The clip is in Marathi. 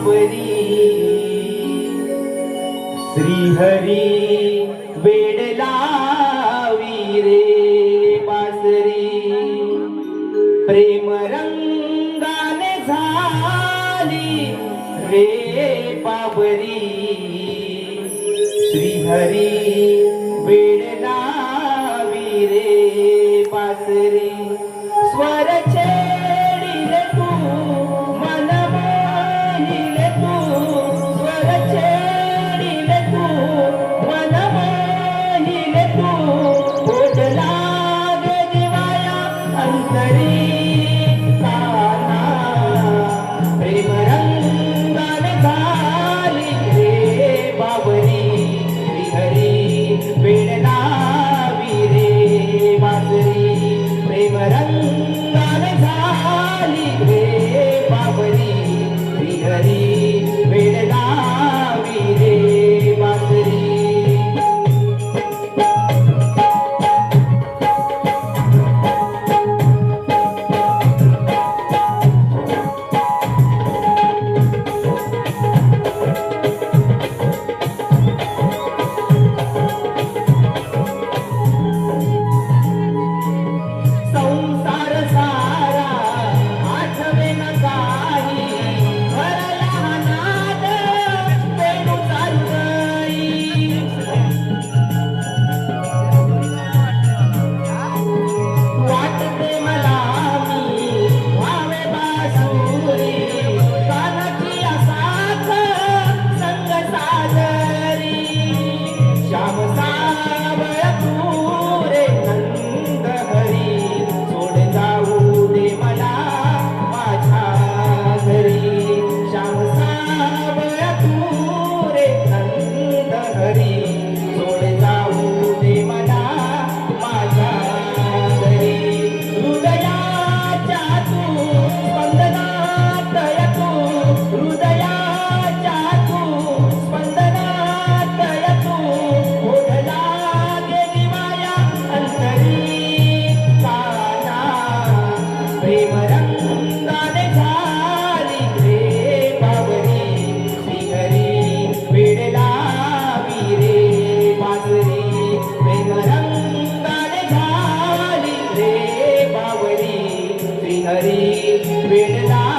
घाबरी श्रीहरी वेडला वीरे बासरी. प्रेम रंगाने झाली रे बाबरी. श्रीहरी वेडला Hari ಬೇಡದ